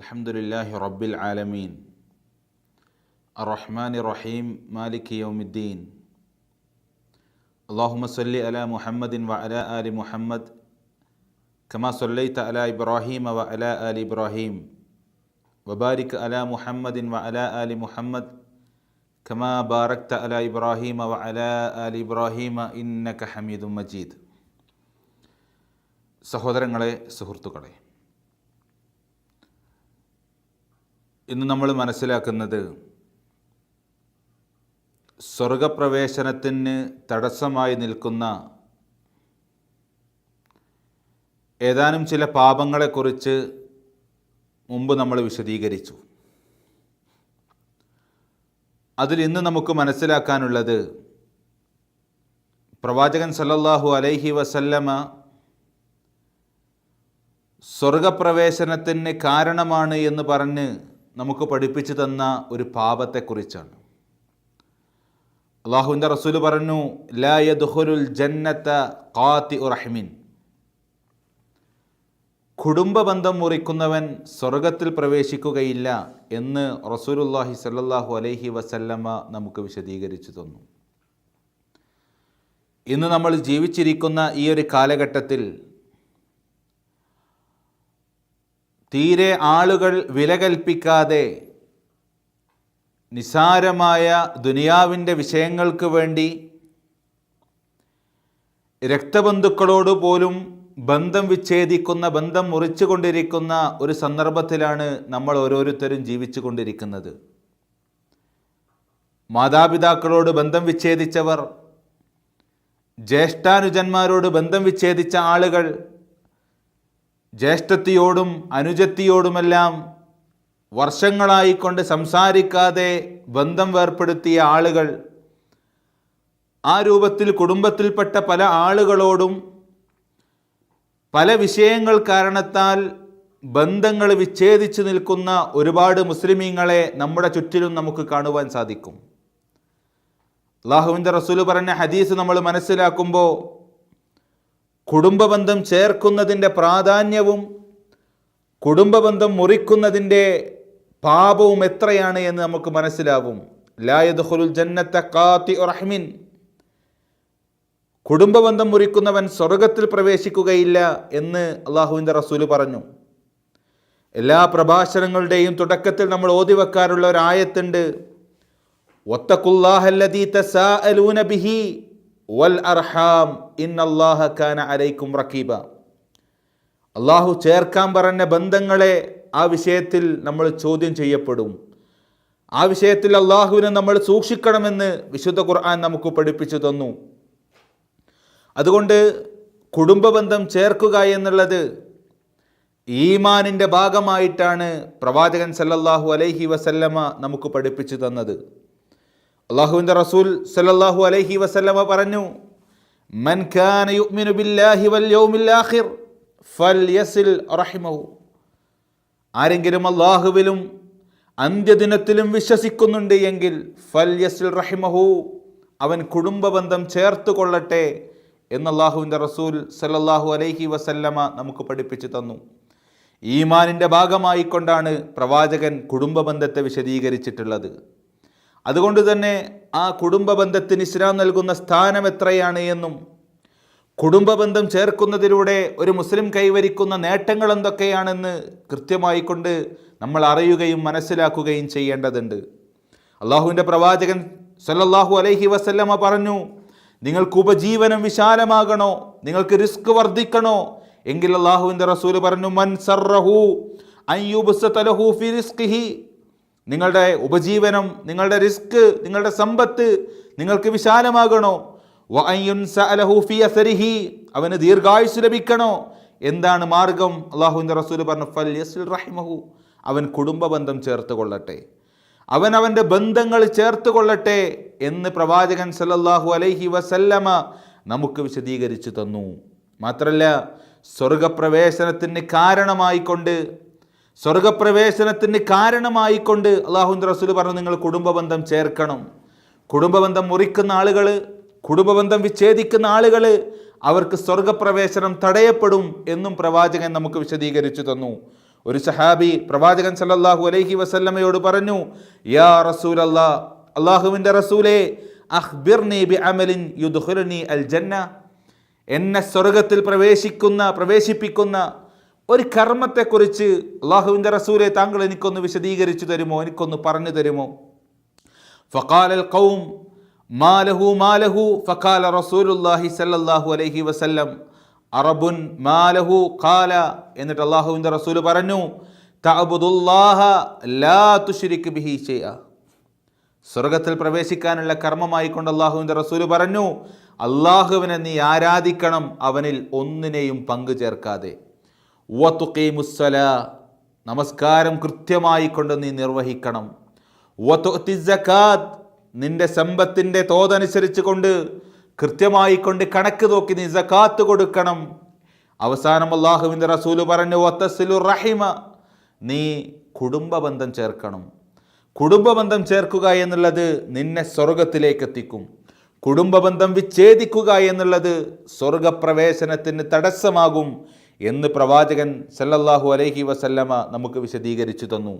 അലഹമുല്ലാഹി റബ്ബിൽ ആലമീൻ. അറഹ്മാൻ റഹീം മാലിക് യൗമുദ്ദീൻ. അള്ളാഹുമ സല്ലി അല മുഹമ്മദിൻ വ അല ആലി മുഹമ്മദ്. കമാ സൊല്ലൈത്ത അല ഇബ്രാഹീം വ അല ആലി ഇബ്രാഹീം. വബാരിക് അല മുഹമ്മദിൻ വ അല ആലി മുഹമ്മദ്. കമാ ബാറക്ത അല ഇബ്രാഹീമ വ അല ആലി ഇബ്രാഹീമ ഇന്നക ഹമീദും മജീദ്. സഹോദരങ്ങളെ സുഹൃത്തുക്കളെ ഇന്ന് നമ്മൾ മനസ്സിലാക്കുന്നത് സ്വർഗപ്രവേശനത്തിന് തടസ്സമായി നിൽക്കുന്ന ഏതാനും ചില പാപങ്ങളെക്കുറിച്ച് മുമ്പ് നമ്മൾ വിശദീകരിച്ചു. അതിൽ ഇന്ന് നമുക്ക് മനസ്സിലാക്കാനുള്ളത് പ്രവാചകൻ സല്ലല്ലാഹു അലൈഹി വസല്ലമ സ്വർഗപ്രവേശനത്തിന് കാരണമാണ് എന്ന് പറഞ്ഞ് നമുക്ക് പഠിപ്പിച്ചു തന്ന ഒരു പാപത്തെക്കുറിച്ചാണ്. അള്ളാഹുവിന്റെ റസൂൽ പറഞ്ഞു ലാ യദ്ഖുലുൽ ജന്നത്ത കാത്തി ഉറഹ്മീൻ കുടുംബ ബന്ധം മുറിക്കുന്നവൻ സ്വർഗത്തിൽ പ്രവേശിക്കുകയില്ല എന്ന് റസൂലുല്ലാഹി സല്ലാഹു അലൈഹി വസല്ലമ്മ നമുക്ക് വിശദീകരിച്ചു തന്നു. ഇന്ന് നമ്മൾ ജീവിച്ചിരിക്കുന്ന ഈ ഒരു കാലഘട്ടത്തിൽ തീരെ ആളുകൾ വില കൽപ്പിക്കാതെ നിസാരമായ ദുനിയാവിന്റെ വിഷയങ്ങൾക്ക് വേണ്ടി രക്തബന്ധുക്കളോട് പോലും ബന്ധം വിച്ഛേദിക്കുന്ന ബന്ധം മുറിച്ചു കൊണ്ടിരിക്കുന്ന ഒരു സന്ദർഭത്തിലാണ് നമ്മൾ ഓരോരുത്തരും ജീവിച്ചു കൊണ്ടിരിക്കുന്നത് മാതാപിതാക്കളോട് ബന്ധം വിച്ഛേദിച്ചവർ ജ്യേഷ്ഠാനുജന്മാരോട് ബന്ധം വിച്ഛേദിച്ച ആളുകൾ ജ്യേഷ്ഠത്തിയോടും അനുജത്തിയോടുമെല്ലാം വർഷങ്ങളായിക്കൊണ്ട് സംസാരിക്കാതെ ബന്ധം വേർപ്പെടുത്തിയ ആളുകൾ ആ രൂപത്തിൽ കുടുംബത്തിൽപ്പെട്ട പല ആളുകളോടും പല വിഷയങ്ങൾ കാരണത്താൽ ബന്ധങ്ങൾ വിച്ഛേദിച്ചു നിൽക്കുന്ന ഒരുപാട് മുസ്ലിമീങ്ങളെ നമ്മുടെ ചുറ്റിലും നമുക്ക് കാണുവാൻ സാധിക്കും. അള്ളാഹുവിന്റെ റസൂൽ പറഞ്ഞ ഹദീസ് നമ്മൾ മനസ്സിലാക്കുമ്പോൾ കുടുംബബന്ധം ചേർക്കുന്നതിന്റെ പ്രാധാന്യവും കുടുംബബന്ധം മുറിക്കുന്നതിന്റെ പാപവും എത്രയാണ് എന്ന് നമുക്ക് മനസ്സിലാവും. ലായദ്ഹുലുൽ ജന്നത്ത കാത്തി റഹ്മിൻ. കുടുംബബന്ധം മുറിക്കുന്നവൻ സ്വർഗത്തിൽ പ്രവേശിക്കുകയില്ല എന്ന് അള്ളാഹുവിന്റെ റസൂൽ പറഞ്ഞു. എല്ലാ പ്രഭാഷണങ്ങളുടെയും തുടക്കത്തിൽ നമ്മൾ ഓതി വെക്കാറുള്ള ഒരു ആയത്തുണ്ട് ഒത്തക്കുല്ലാഹല്ലദീ തസാഅലൂന ബിഹി. വൽ അർഹാം ഇന്നല്ലാഹ കാന അലൈക്കും റക്കീബ അള്ളാഹു ചേർക്കാൻ പറഞ്ഞ ബന്ധങ്ങളെ ആ വിഷയത്തിൽ നമ്മൾ ചോദ്യം ചെയ്യപ്പെടും. ആ വിഷയത്തിൽ അള്ളാഹുവിനെ നമ്മൾ സൂക്ഷിക്കണമെന്ന് വിശുദ്ധ ഖുർആൻ നമുക്ക് പഠിപ്പിച്ചു തന്നു. അതുകൊണ്ട് കുടുംബബന്ധം ചേർക്കുക എന്നുള്ളത് ഈമാനിന്റെ ഭാഗമായിട്ടാണ് പ്രവാചകൻ സല്ലല്ലാഹു അലൈഹി വസല്ലമ നമുക്ക് പഠിപ്പിച്ചു തന്നത്. അള്ളാഹുവിന്റെ റസൂൽ സല്ലല്ലാഹു അലൈഹി വസല്ലമ പറഞ്ഞു മൻ കാന ബില്ലാഹി വൽ യൗമിൽ ആഖിർ റഹിമഹു. ആരെങ്കിലും അള്ളാഹുവിലും അന്ത്യദിനത്തിലും വിശ്വസിക്കുന്നുണ്ട് എങ്കിൽ ഫൽയസിൽ റഹിമഹു അവൻ കുടുംബ ബന്ധം ചേർത്ത് കൊള്ളട്ടെ എന്ന് അള്ളാഹുവിന്റെ റസൂൽ സല്ലല്ലാഹു അലൈഹി വസല്ലമ നമുക്ക് പഠിപ്പിച്ചു തന്നു. ഈമാനിന്റെ ഭാഗമായിക്കൊണ്ടാണ് പ്രവാചകൻ കുടുംബബന്ധത്തെ വിശദീകരിച്ചിട്ടുള്ളത്. അതുകൊണ്ട് തന്നെ ആ കുടുംബ ബന്ധത്തിന് ഇസ്ലാം നൽകുന്ന സ്ഥാനം എത്രയാണ് എന്നും കുടുംബ ബന്ധം ചേർക്കുന്നതിലൂടെ ഒരു മുസ്ലിം കൈവരിക്കുന്ന നേട്ടങ്ങൾ എന്തൊക്കെയാണെന്ന് കൃത്യമായി കൊണ്ട് നമ്മൾ അറിയുകയും മനസ്സിലാക്കുകയും ചെയ്യേണ്ടതുണ്ട്. അള്ളാഹുവിന്റെ പ്രവാചകൻ സല്ലല്ലാഹു അലൈഹി വസല്ലമ പറഞ്ഞു നിങ്ങൾക്ക് ഉപജീവനം വിശാലമാകണോ? നിങ്ങൾക്ക് റിസ്ക് വർദ്ധിക്കണോ? എങ്കിൽ അള്ളാഹുവിന്റെ റസൂൽ പറഞ്ഞു മൻ സർറഹു അയ്യുബുസലഹു ഫി റിസ്കിഹി. നിങ്ങളുടെ ഉപജീവനം നിങ്ങളുടെ റിസ്ക് നിങ്ങളുടെ സമ്പത്ത് നിങ്ങൾക്ക് വിശാലമാകണോ? അവന് ദീർഘായുസ് ലഭിക്കണോ? എന്താണ് മാർഗം? അള്ളാഹുവിന്റെ റസൂൽ പറഞ്ഞു ഫൽ റഹിമഹു അവൻ കുടുംബ ബന്ധം ചേർത്ത് കൊള്ളട്ടെ അവൻ അവന്റെ ബന്ധങ്ങൾ ചേർത്ത് കൊള്ളട്ടെ എന്ന് പ്രവാചകൻ സല്ലല്ലാഹു അലൈഹി വസല്ലമ നമുക്ക് വിശദീകരിച്ചു തന്നു. മാത്രല്ല സ്വർഗപ്രവേശനത്തിന് കാരണമായിക്കൊണ്ട് സ്വർഗപ്രവേശനത്തിന് കാരണമായിക്കൊണ്ട് അള്ളാഹു റസൂൽ പറഞ്ഞു നിങ്ങൾ കുടുംബബന്ധം ചേർക്കണം. കുടുംബബന്ധം മുറിക്കുന്ന ആളുകൾ കുടുംബബന്ധം വിച്ഛേദിക്കുന്ന ആളുകൾ അവർക്ക് സ്വർഗപ്രവേശനം തടയപ്പെടും എന്നും പ്രവാചകൻ നമുക്ക് വിശദീകരിച്ചു തന്നു. ഒരു സഹാബി പ്രവാചകൻ സല്ലല്ലാഹു അലൈഹി വസല്ലമയോട് പറഞ്ഞു യാ റസൂൽ അല്ലാ അള്ളാഹുവിന്റെ റസൂലേ അഹ്ബിർ ബി അമലിൻ യുദ്ഹുലി അൽ ജന്ന. എന്നെ സ്വർഗത്തിൽ പ്രവേശിക്കുന്ന പ്രവേശിപ്പിക്കുന്ന ഒരു കർമ്മത്തെക്കുറിച്ച് അള്ളാഹുവിന്റെ റസൂലെ താങ്കൾ എനിക്കൊന്ന് വിശദീകരിച്ചു തരുമോ? എനിക്കൊന്ന് പറഞ്ഞു തരുമോ? ഫക്കാലൽ കൗം മാലഹു മാലഹു ഫക്കാല റസൂലുല്ലാഹി സല്ലല്ലാഹു അലൈഹി വസല്ലം അറബുൻ മാലഹു കാല എന്നിട്ട് അള്ളാഹുവിന്റെ റസൂൽ പറഞ്ഞു ലാ ബിഹി സ്വർഗത്തിൽ പ്രവേശിക്കാനുള്ള കർമ്മമായി കൊണ്ട് അള്ളാഹുവിന്റെ റസൂൽ പറഞ്ഞു അള്ളാഹുവിനെ നീ ആരാധിക്കണം അവനിൽ ഒന്നിനെയും പങ്കു ചേർക്കാതെ. വത്തുക്കീമുസ്സല നമസ്കാരം കൃത്യമായി കൊണ്ട് നീ നിർവഹിക്കണം. വത്തുഅത്തി സക്കാത്ത് നിന്റെ സമ്പത്തിന്റെ തോതനുസരിച്ച് കൊണ്ട് കൃത്യമായി കൊണ്ട് കണക്ക് നോക്കി നീ സക്കാത്ത് കൊടുക്കണം. അവസാനം അള്ളാഹുവിന്റെ റസൂൽ പറഞ്ഞു വത്തസിലു റഹിമ നീ കുടുംബ ബന്ധം ചേർക്കണം. കുടുംബ ബന്ധം ചേർക്കുക എന്നുള്ളത് നിന്നെ സ്വർഗത്തിലേക്ക് എത്തിക്കും കുടുംബബന്ധം വിച്ഛേദിക്കുക എന്നുള്ളത് സ്വർഗപ്രവേശനത്തിന് തടസ്സമാകും. എന്ന് പ്രവാചകൻ സല്ലല്ലാഹു അലൈഹി വസല്ലമ നമുക്ക് വിശദീകരിച്ചു തന്നു.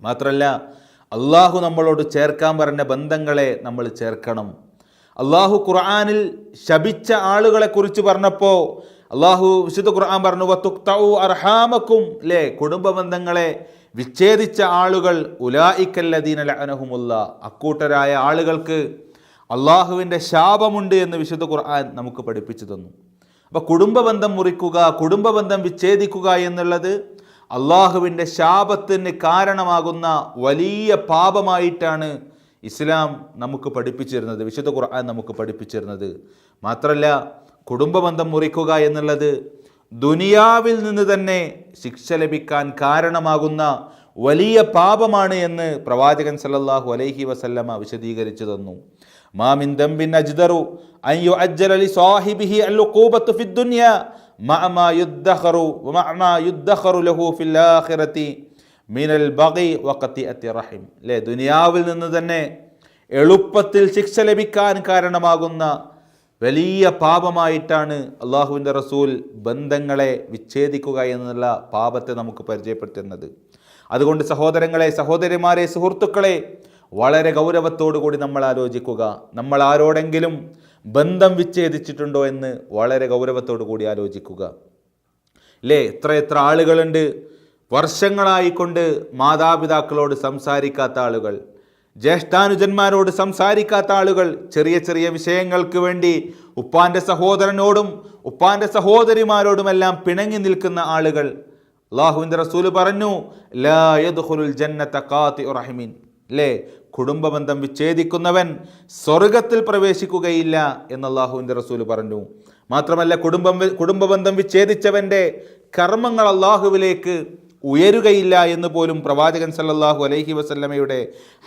മാത്രമല്ല അള്ളാഹു നമ്മളോട് ചേർക്കാൻ പറഞ്ഞ ബന്ധങ്ങളെ നമ്മൾ ചേർക്കണം. അള്ളാഹു ഖുർആാനിൽ ശപിച്ച ആളുകളെ കുറിച്ച് പറഞ്ഞപ്പോൾ അള്ളാഹു വിശുദ്ധ ഖുർആൻ പറഞ്ഞു വത്തുക്തൗ അർഹാമക്കും അല്ലേ കുടുംബ ബന്ധങ്ങളെ വിച്ഛേദിച്ച ആളുകൾ ഉലായിക്കല്ലദീന ലഅനഹുമുല്ല. അക്കൂട്ടരായ ആളുകൾക്ക് അള്ളാഹുവിന്റെ ശാപമുണ്ട് എന്ന് വിശുദ്ധ ഖുർആൻ നമുക്ക് പഠിപ്പിച്ചു തന്നു. അപ്പോൾ കുടുംബബന്ധം മുറിക്കുക കുടുംബബന്ധം വിച്ഛേദിക്കുക എന്നുള്ളത് അള്ളാഹുവിന്റെ ശാപത്തിന് കാരണമാകുന്ന വലിയ പാപമായിട്ടാണ് ഇസ്ലാം നമുക്ക് പഠിപ്പിച്ചിരുന്നത് വിശുദ്ധ ഖുർആൻ നമുക്ക് പഠിപ്പിച്ചിരുന്നത്. മാത്രമല്ല കുടുംബബന്ധം മുറിക്കുക എന്നുള്ളത് ദുനിയാവിൽ നിന്ന് തന്നെ ശിക്ഷ ലഭിക്കാൻ കാരണമാകുന്ന വലിയ പാപമാണ് എന്ന് പ്രവാചകൻ സല്ലല്ലാഹു അലൈഹി വസല്ലമ വിശദീകരിച്ചു തന്നു. യുദ്ദഖറു യുദ്ദഖറു ലഹു ഫിൽ ആഖിറതി മിനൽ ദുനിയാവിൽ നിന്ന് തന്നെ എളുപ്പത്തിൽ ശിക്ഷ ലഭിക്കാൻ കാരണമാകുന്ന വലിയ പാപമായിട്ടാണ് അള്ളാഹുവിന്റെ റസൂൽ ബന്ധങ്ങളെ വിച്ഛേദിക്കുക എന്നുള്ള പാപത്തെ നമുക്ക് പരിചയപ്പെടുത്തുന്നത്. അതുകൊണ്ട് സഹോദരങ്ങളെ സഹോദരിമാരെ സുഹൃത്തുക്കളെ വളരെ ഗൗരവത്തോടു കൂടി നമ്മൾ ആലോചിക്കുക. നമ്മൾ ആരോടെങ്കിലും ബന്ധം വിച്ഛേദിച്ചിട്ടുണ്ടോ എന്ന് വളരെ ഗൗരവത്തോടു കൂടി ആലോചിക്കുക. അല്ലേ എത്ര എത്ര ആളുകളുണ്ട്. വർഷങ്ങളായിക്കൊണ്ട് മാതാപിതാക്കളോട് സംസാരിക്കാത്ത ആളുകൾ. ജ്യേഷ്ഠാനുജന്മാരോട് സംസാരിക്കാത്ത ആളുകൾ. ചെറിയ ചെറിയ വിഷയങ്ങൾക്ക് വേണ്ടി ഉപ്പാന്റെ സഹോദരനോടും ഉപ്പാന്റെ സഹോദരിമാരോടുമെല്ലാം പിണങ്ങി നിൽക്കുന്ന ആളുകൾ. അള്ളാഹുവിന്റെ റസൂൽ പറഞ്ഞു ലാ യദ്ഖുലുൽ ജന്നത ഖാതിഉ റഹിമീൻ. അല്ലേ കുടുംബബന്ധം വിച്ഛേദിക്കുന്നവൻ സ്വർഗത്തിൽ പ്രവേശിക്കുകയില്ല എന്ന് അള്ളാഹുവിന്റെ റസൂൽ പറഞ്ഞു. മാത്രമല്ല കുടുംബം കുടുംബബന്ധം വിച്ഛേദിച്ചവന്റെ കർമ്മങ്ങൾ അള്ളാഹുവിലേക്ക് ഉയരുകയില്ല എന്ന് പോലും പ്രവാചകൻ സല്ലല്ലാഹു അലൈഹി വസല്ലമയുടെ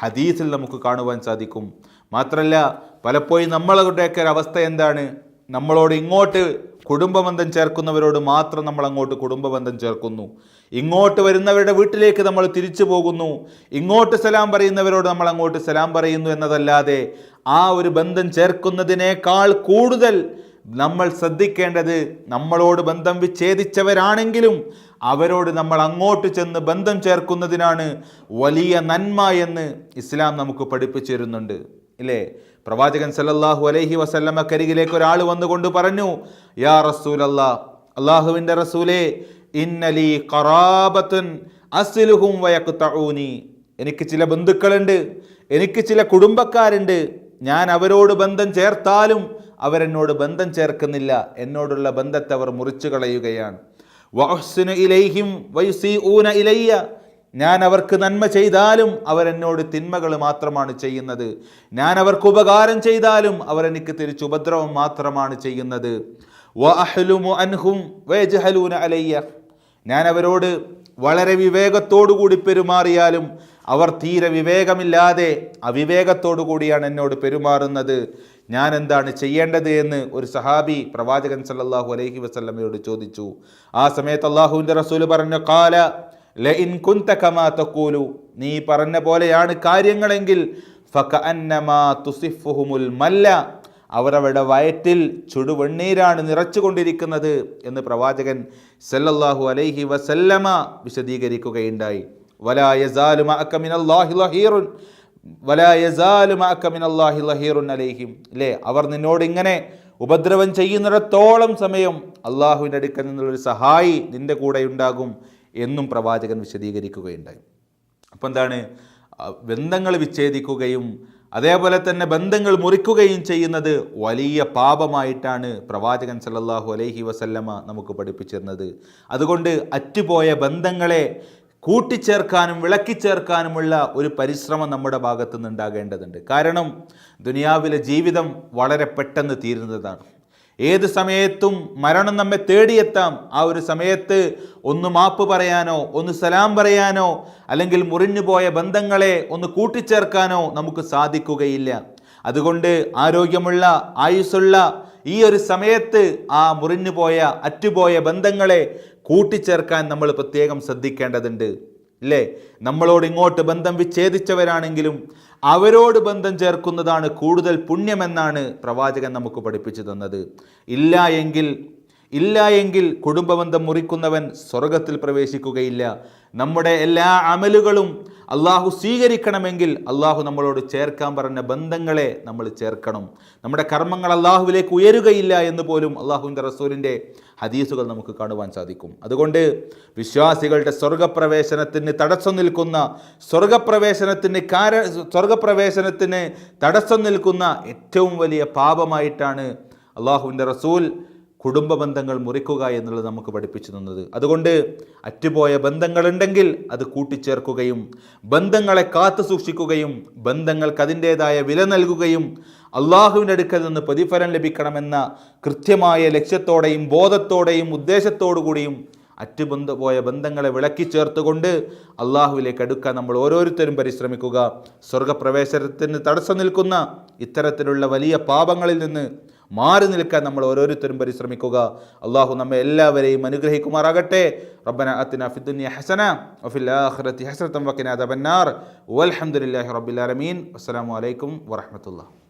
ഹദീസിൽ നമുക്ക് കാണുവാൻ സാധിക്കും. മാത്രമല്ല പലപ്പോഴും നമ്മളുടെയൊക്കെ ഒരവസ്ഥ എന്താണ്? നമ്മളോട് ഇങ്ങോട്ട് കുടുംബബന്ധം ചേർക്കുന്നവരോട് മാത്രം നമ്മൾ അങ്ങോട്ട് കുടുംബബന്ധം ചേർക്കുന്നു. ഇങ്ങോട്ട് വരുന്നവരുടെ വീട്ടിലേക്ക് നമ്മൾ തിരിച്ചു പോകുന്നു. ഇങ്ങോട്ട് സലാം പറയുന്നവരോട് നമ്മൾ അങ്ങോട്ട് സലാം പറയുന്നു എന്നതല്ലാതെ ആ ഒരു ബന്ധം ചേർക്കുന്നതിനേക്കാൾ കൂടുതൽ നമ്മൾ ശ്രദ്ധിക്കേണ്ടത് നമ്മളോട് ബന്ധം വിച്ഛേദിച്ചവരാണെങ്കിലും അവരോട് നമ്മൾ അങ്ങോട്ട് ചെന്ന് ബന്ധം ചേർക്കുന്നതിനാണ് വലിയ നന്മ എന്ന് ഇസ്ലാം നമുക്ക് പഠിപ്പിച്ചു തരുന്നുണ്ട്. ഇല്ലേ? പ്രവാചകൻ സല്ലല്ലാഹു അലൈഹി വസല്ലമ്മക്കരികിലേക്ക് ഒരാൾ വന്നുകൊണ്ട് പറഞ്ഞു യാ റസൂൽ അല്ലാ അള്ളാഹുവിന്റെ റസൂലേ ഇന്നലി കറാബത്തൻ അസിലുഹും വയക്കുത്തഊനി എനിക്ക് ചില ബന്ധുക്കളുണ്ട് എനിക്ക് ചില കുടുംബക്കാരുണ്ട്. ഞാൻ അവരോട് ബന്ധം ചേർത്താലും അവരെന്നോട് ബന്ധം ചേർക്കുന്നില്ല. എന്നോടുള്ള ബന്ധത്തെ അവർ മുറിച്ചു കളയുകയാണ്. വഅഹ്സിനു ഇലൈഹിം വയുസീഊന ഇലയ്യ. ഞാൻ അവർക്ക് നന്മ ചെയ്താലും അവരെന്നോട് തിന്മകൾ മാത്രമാണ് ചെയ്യുന്നത്. ഞാൻ അവർക്ക് ഉപകാരം ചെയ്താലും അവരെനിക്ക് തിരിച്ചു ഉപദ്രവം മാത്രമാണ് ചെയ്യുന്നത്. വ അഹ്ലുമു അൻഹും വയജ്ഹലൂന അലയ്യ. ഞാൻ അവരോട് വളരെ വിവേകത്തോടു കൂടി പെരുമാറിയാലും അവർ തീരെ വിവേകമില്ലാതെ അവിവേകത്തോടു കൂടിയാണ് എന്നോട് പെരുമാറുന്നത്. ഞാൻ എന്താണ് ചെയ്യേണ്ടത് എന്ന് ഒരു സഹാബി പ്രവാചകൻ സല്ലാഹു അലൈഹി വസല്ലമയോട് ചോദിച്ചു. ആ സമയത്ത് അള്ളാഹുവിന്റെ റസൂൽ പറഞ്ഞു കാല ലഇൻ കുന്ത കമാ തഖൂലു. നീ പറഞ്ഞ പോലെയാണ് കാര്യങ്ങളെങ്കിൽ ഫക അന്നമാ തുസിഫുഹുമുൽ മല്ല. അവരവരുടെ വയറ്റിൽ ചുടുവെണ്ണീരാണ് നിറച്ചുകൊണ്ടിരിക്കുന്നത് എന്ന് പ്രവാചകൻ സല്ലല്ലാഹു അലൈഹി വസല്ലമ വിശദീകരിക്കുകയുണ്ടായി. അലൈഹിം. അല്ലേ അവർ നിന്നോട് ഇങ്ങനെ ഉപദ്രവം ചെയ്യുന്നിടത്തോളം സമയം അള്ളാഹുവിന്റെ അടുക്കൽ നിന്നുള്ളൊരു സഹായി നിന്റെ കൂടെ ഉണ്ടാകും എന്നും പ്രവാചകൻ വിശദീകരിക്കുകയുണ്ടായി. അപ്പോൾ എന്താണ് ബന്ധങ്ങൾ വിച്ഛേദിക്കുകയും അതേപോലെ തന്നെ ബന്ധങ്ങൾ മുറിക്കുകയും ചെയ്യുന്നത് വലിയ പാപമായിട്ടാണ് പ്രവാചകൻ സല്ലല്ലാഹു അലൈഹി വസല്ലമ നമുക്ക് പഠിപ്പിച്ചിരുന്നത്. അതുകൊണ്ട് അറ്റുപോയ ബന്ധങ്ങളെ കൂട്ടിച്ചേർക്കാനും വിളക്കിച്ചേർക്കാനുമുള്ള ഒരു പരിശ്രമം നമ്മുടെ ഭാഗത്തു നിന്നുണ്ടാകേണ്ടതുണ്ട് കാരണം ദുനിയാവിലെ ജീവിതം വളരെ പെട്ടെന്ന് തീരുന്നതാണ്. ഏത് സമയത്തും മരണം നമ്മെ തേടിയെത്താം. ആ ഒരു സമയത്ത് ഒന്ന് മാപ്പ് പറയാനോ ഒന്ന് സലാം പറയാനോ അല്ലെങ്കിൽ മുറിഞ്ഞുപോയ ബന്ധങ്ങളെ ഒന്ന് കൂട്ടിച്ചേർക്കാനോ നമുക്ക് സാധിക്കുകയില്ല. അതുകൊണ്ട് ആരോഗ്യമുള്ള ആയുസ്സുള്ള ഈ ഒരു സമയത്ത് ആ മുറിഞ്ഞുപോയ അറ്റുപോയ ബന്ധങ്ങളെ കൂട്ടിച്ചേർക്കാൻ നമ്മൾ പ്രത്യേകം ശ്രദ്ധിക്കേണ്ടതുണ്ട്. ഇല്ലേ നമ്മളോട് ഇങ്ങോട്ട് ബന്ധം വിച്ഛേദിച്ചവരാണെങ്കിലും അവരോട് ബന്ധം ചേർക്കുന്നതാണ് കൂടുതൽ പുണ്യമെന്നാണ് പ്രവാചകൻ നമുക്ക് പഠിപ്പിച്ചു തന്നത്. ഇല്ല എങ്കിൽ ഇല്ല എങ്കിൽ കുടുംബബന്ധം മുറിക്കുന്നവൻ സ്വർഗത്തിൽ പ്രവേശിക്കുകയില്ല. നമ്മുടെ എല്ലാ അമലുകളും അള്ളാഹു സ്വീകരിക്കണമെങ്കിൽ അള്ളാഹു നമ്മളോട് ചേർക്കാൻ പറഞ്ഞ ബന്ധങ്ങളെ നമ്മൾ ചേർക്കണം. നമ്മുടെ കർമ്മങ്ങൾ അള്ളാഹുവിലേക്ക് ഉയരുകയില്ല എന്ന് പോലും അള്ളാഹുവിന്റെ റസൂലിന്റെ ഹദീസുകൾ നമുക്ക് കാണുവാൻ സാധിക്കും. അതുകൊണ്ട് വിശ്വാസികളുടെ സ്വർഗപ്രവേശനത്തിന് തടസ്സം നിൽക്കുന്ന സ്വർഗപ്രവേശനത്തിന് കാര സ്വർഗപ്രവേശനത്തിന് തടസ്സം നിൽക്കുന്ന ഏറ്റവും വലിയ പാപമായിട്ടാണ് അള്ളാഹുവിന്റെ റസൂൽ കുടുംബ ബന്ധങ്ങൾ മുറിക്കുക എന്നുള്ളത് നമുക്ക് പഠിപ്പിച്ചു തന്നത്. അതുകൊണ്ട് അറ്റുപോയ ബന്ധങ്ങളുണ്ടെങ്കിൽ അത് കൂട്ടിച്ചേർക്കുകയും ബന്ധങ്ങളെ കാത്തു സൂക്ഷിക്കുകയും ബന്ധങ്ങൾക്ക് അതിന്റേതായ വില നൽകുകയും അള്ളാഹുവിന്റെ അടുക്കൽ നിന്ന് പ്രതിഫലം ലഭിക്കണമെന്ന കൃത്യമായ ലക്ഷ്യത്തോടെയും ബോധത്തോടെയും ഉദ്ദേശത്തോടു കൂടിയും അറ്റുബന്ധ പോയ ബന്ധങ്ങളെ വിളക്കി ചേർത്തുകൊണ്ട് അള്ളാഹുവിലേക്ക് അടുക്കാൻ നമ്മൾ ഓരോരുത്തരും പരിശ്രമിക്കുക. സ്വർഗപ്രവേശനത്തിന് തടസ്സം നിൽക്കുന്ന ഇത്തരത്തിലുള്ള വലിയ പാപങ്ങളിൽ നിന്ന് മാറി നിൽക്കാൻ നമ്മൾ ഓരോരുത്തരും പരിശ്രമിക്കുക. അള്ളാഹു നമ്മെ എല്ലാവരെയും അനുഗ്രഹിക്കുമാറാകട്ടെ. റബ്ബന അത്തിന ഫിദ്ദുനിയ ഹസന വഫിൽ ആഖിറതി ഹസനതൻ വഖിന അദബന്നാർ. വൽഹംദുലില്ലാഹി റബ്ബിൽ ആലമീൻ. അസ്സലാമു അലൈക്കും വറഹ്മത്തുള്ളാഹി.